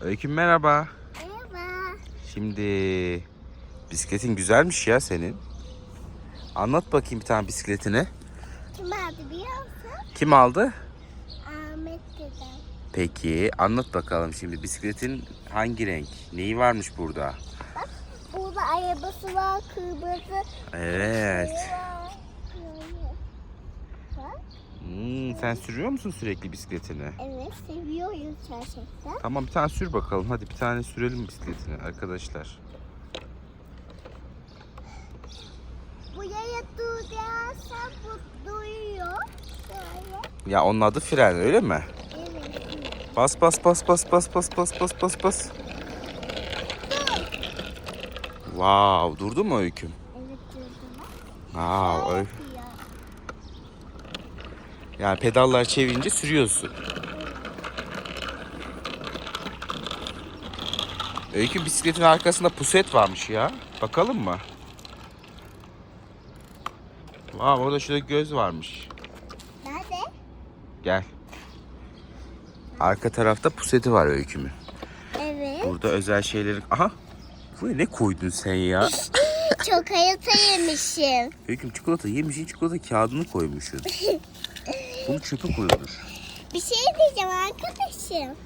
Öyküm merhaba. Merhaba. Şimdi bisikletin güzelmiş ya senin. Anlat bakayım bir tane bisikletini. Kim aldı biliyor musun? Kim aldı? Ahmet dedem. Peki anlat bakalım şimdi bisikletin hangi renk? Neyi varmış burada? Burada arabası var, kırmızı. Evet. şeyi var. Bak, Hmm, sen sürüyor musun sürekli bisikletini? Evet, seviyoruz gerçekten. Tamam bir tane sür bakalım. Hadi bir tane sürelim bisikletini arkadaşlar. Buraya durarsan bu duyuyor. Şöyle. Ya onun adı fren öyle mi? Evet. Bas bas bas bas bas bas bas bas bas bas. Wow, durdu mu öyküm? Evet durdular. Wow, öy- Yapıyor. yani pedallar çevirince sürüyorsun. Öykü bisikletin arkasında puset varmış ya. Bakalım mı? Wow, orada şurada göz varmış. Nerede? Gel. Arka tarafta puseti var öykümün. Evet. Burada özel şeyleri... Aha! Buraya ne koydun sen ya? Çok hayata yemişim. Öyküm çikolata yemişsin çikolata kağıdını koymuşsun. Bunu çöpe koyulur. Bir şey diyeceğim arkadaşım.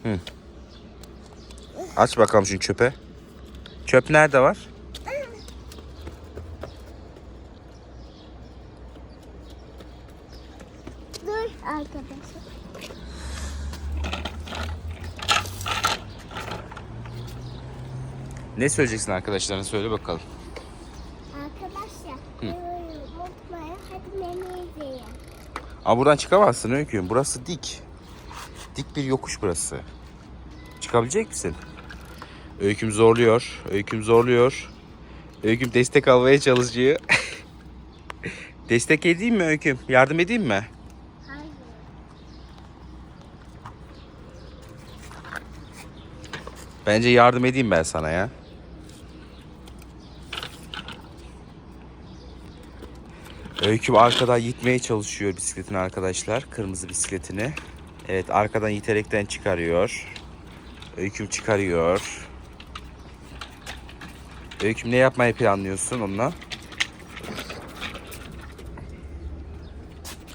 Aç bakalım şunu çöpe. Çöp nerede var? Dur arkadaşım. Ne söyleyeceksin arkadaşlarına söyle bakalım. Arkadaşlar. Hı. Unutmayın. Hadi yemeği yiyelim. Aa buradan çıkamazsın Öyküm. Burası dik. Dik bir yokuş burası. Çıkabilecek misin? Öyküm zorluyor. Öyküm zorluyor. Öyküm destek almaya çalışıyor. destek edeyim mi Öyküm? Yardım edeyim mi? Bence yardım edeyim ben sana ya. Öyküm arkadan yitmeye çalışıyor bisikletini arkadaşlar. Kırmızı bisikletini. Evet arkadan yiterekten çıkarıyor. Öyküm çıkarıyor. Öyküm ne yapmayı planlıyorsun onunla?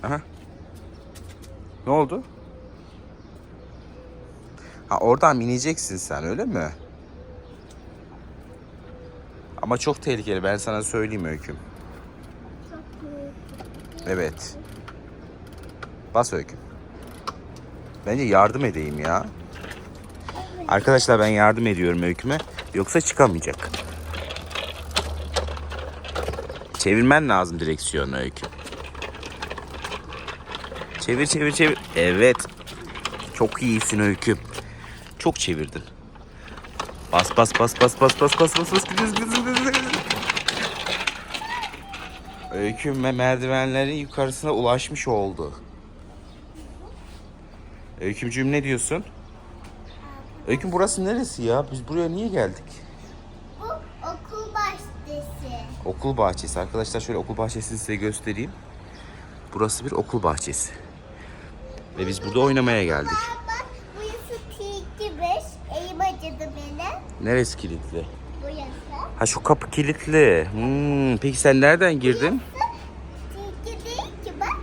Aha. Ne oldu? Ha oradan ineceksin sen öyle mi? Ama çok tehlikeli ben sana söyleyeyim Öyküm. Evet. Bas Öyküm. Bence yardım edeyim ya. Arkadaşlar ben yardım ediyorum Öyküm'e. Yoksa çıkamayacak. Çevirmen lazım direksiyonu Öyküm. Çevir çevir çevir. Evet. Çok iyisin Öyküm. Çok çevirdin. Bas bas bas bas bas bas bas bas bas gidiyoruz gidiyoruz, gidiyoruz. Öyküm ve merdivenlerin yukarısına ulaşmış oldu. Öykümcüğüm ne diyorsun? Öyküm burası neresi ya? Biz buraya niye geldik? Bu okul bahçesi. Okul bahçesi. Arkadaşlar şöyle okul bahçesini size göstereyim. Burası bir okul bahçesi. Ve biz burada oynamaya geldik. Baba burası beş. Elim acıdı benim. Neresi kilitli? Burası. Ha şu kapı kilitli. Hmm, peki sen nereden girdin? Tilki değil ki bak.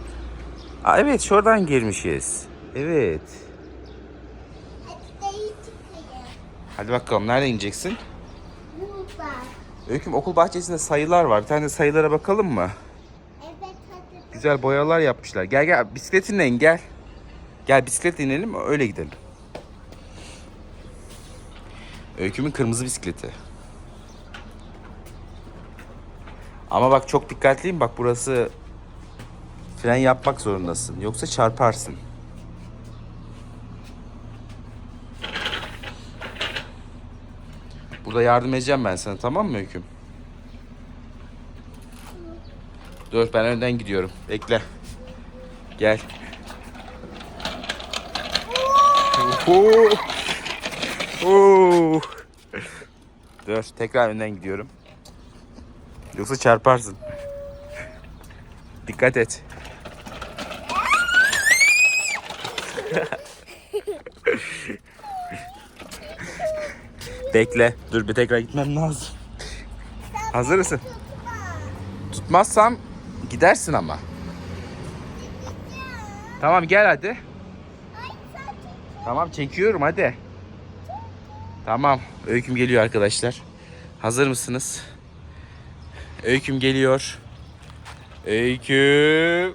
Aa, evet şuradan girmişiz. Evet. Hadi bakalım nereden ineceksin? Burada. Öyküm okul bahçesinde sayılar var. Bir tane de sayılara bakalım mı? Evet hadi. Güzel boyalar yapmışlar. Gel gel bisikletinle in gel. Gel bisikletle inelim öyle gidelim. Öykümün kırmızı bisikleti. Ama bak çok dikkatliyim bak burası fren yapmak zorundasın. Yoksa çarparsın. Burada yardım edeceğim ben sana tamam mı Öyküm? Dur ben önden gidiyorum. Bekle. Gel. Oo. Oo. Dur tekrar önden gidiyorum. Yoksa çarparsın. Dikkat et. Bekle. Dur bir tekrar gitmem lazım. Hazır mısın? Tutmazsam gidersin ama. Tamam gel hadi. Tamam çekiyorum hadi. Tamam. Öyküm geliyor arkadaşlar. Hazır mısınız? Öyküm geliyor. Öyküm.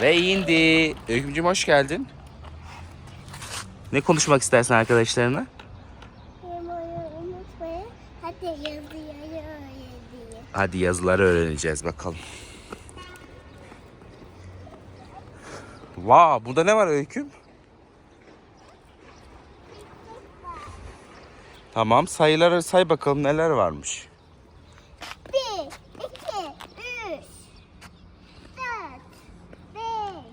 Ve indi. Öykümcüğüm hoş geldin. Ne konuşmak istersin arkadaşlarına? Unutmayın. Hadi yazıları öğreneceğiz bakalım. Vaa burada ne var öyküm? Tamam sayıları say bakalım neler varmış. Bir, iki, üç, dört, beş,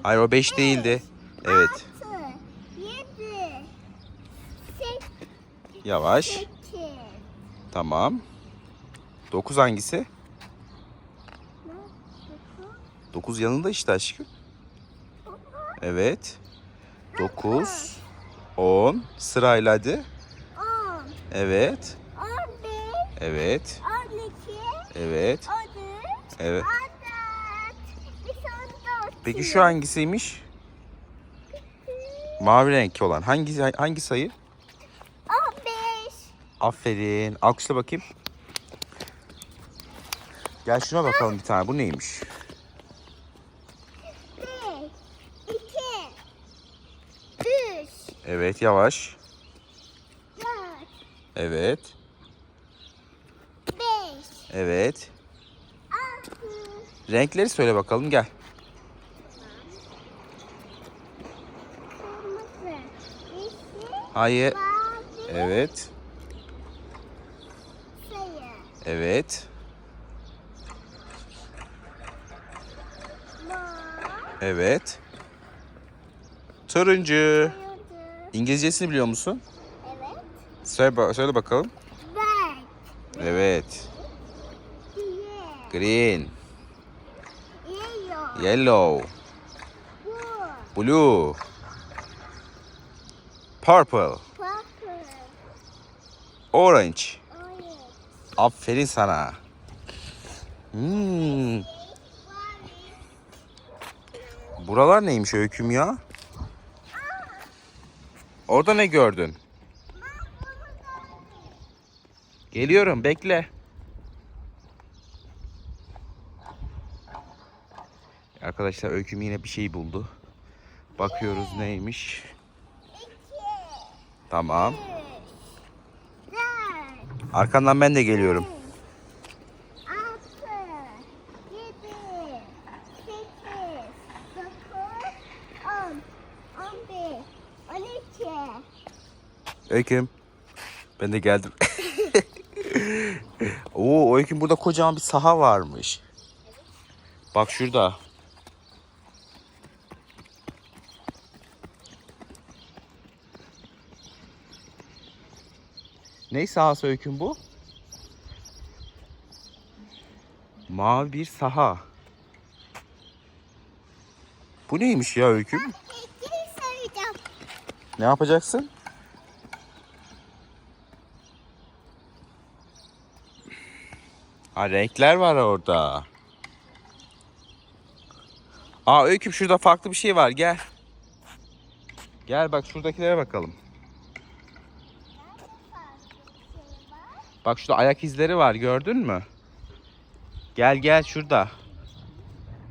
Hayır o 5 değildi. Evet. altı, yedi, sekiz, Yavaş. Tamam. 9 hangisi? 9 yanında işte aşkım. Evet. 9 10 sırayla hadi. on, Evet. on bir, Evet. on iki, Evet. on üç, Evet. on dört, bir son dört. Peki şu hangisiymiş? Mavi renkli olan. Hangi hangi sayı? Aferin. Alkışla bakayım. Gel şuna bakalım bir tane. Bu neymiş? bir, iki, üç, Evet yavaş. dört, Evet. beş, Evet. altı, Renkleri söyle bakalım gel. kırmızı, yeşil, Hayır. mavi, Evet. Evet. Evet. Turuncu. İngilizcesini biliyor musun? evet, Söyle, söyle bakalım. red, Evet. Green. yellow, Yellow. blue, Blue. Purple. purple, Orange. Aferin sana. Hmm. Buralar neymiş öyküm ya? Orada ne gördün? Geliyorum bekle. Arkadaşlar öyküm yine bir şey buldu. Bakıyoruz neymiş. Tamam. Arkandan ben de geliyorum. Öyküm. Ben de geldim. Oo, Öyküm burada kocaman bir saha varmış. Bak şurada. Ne sahası Öyküm bu? Mavi bir saha. Bu neymiş ya Öyküm? Ne yapacaksın? Ha renkler var orada. Aa Öyküm şurada farklı bir şey var gel. Gel bak şuradakilere bakalım. Bak şurada ayak izleri var gördün mü? Gel gel şurada.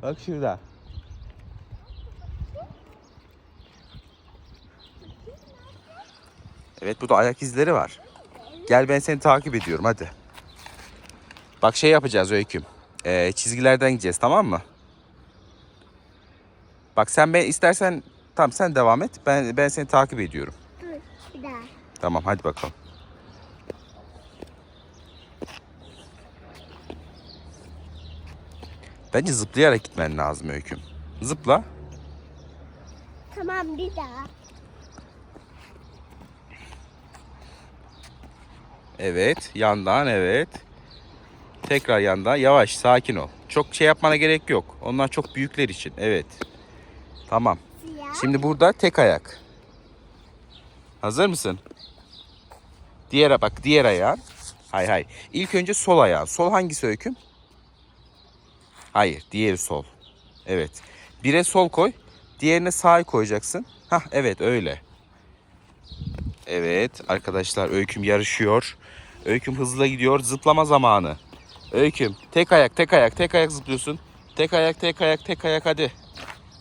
Bak şurada. Evet burada ayak izleri var. Gel ben seni takip ediyorum hadi. Bak şey yapacağız Öyküm. Ee, çizgilerden gideceğiz tamam mı? Bak sen ben istersen tamam sen devam et. Ben ben seni takip ediyorum. Dur, bir daha. Tamam hadi bakalım. Bence zıplayarak gitmen lazım Öyküm. Zıpla. Tamam bir daha. Evet. Yandan evet. Tekrar yandan. Yavaş sakin ol. Çok şey yapmana gerek yok. Onlar çok büyükler için. Evet. Tamam. Siyah. Şimdi burada tek ayak. Hazır mısın? Diğer bak diğer ayağın. Hay hay. İlk önce sol ayağın. Sol hangisi öyküm? Hayır, diğeri sol. Evet. Bire sol koy. Diğerine sağ koyacaksın. Hah evet öyle. Evet arkadaşlar Öyküm yarışıyor. Öyküm hızlı gidiyor. Zıplama zamanı. Öyküm tek ayak tek ayak tek ayak zıplıyorsun. Tek ayak tek ayak tek ayak hadi.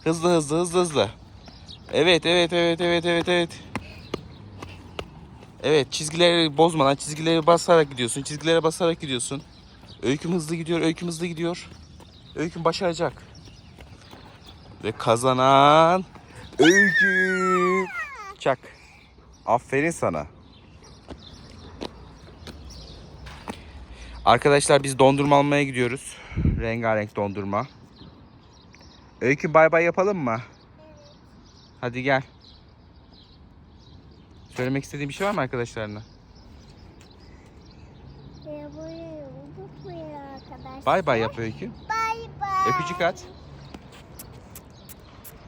Hızlı hızlı hızlı hızlı. Evet evet evet evet evet evet. Evet çizgileri bozmadan çizgileri basarak gidiyorsun. Çizgilere basarak gidiyorsun. Öyküm hızlı gidiyor. Öyküm hızlı gidiyor. Öyküm başaracak. Ve kazanan Öyküm. Çak. Aferin sana. Arkadaşlar biz dondurma almaya gidiyoruz. Rengarenk dondurma. Öykü bay bay yapalım mı? Hadi gel. Söylemek istediğin bir şey var mı arkadaşlarına? Bay bay yap Öykü. Bay bay. Öpücük at.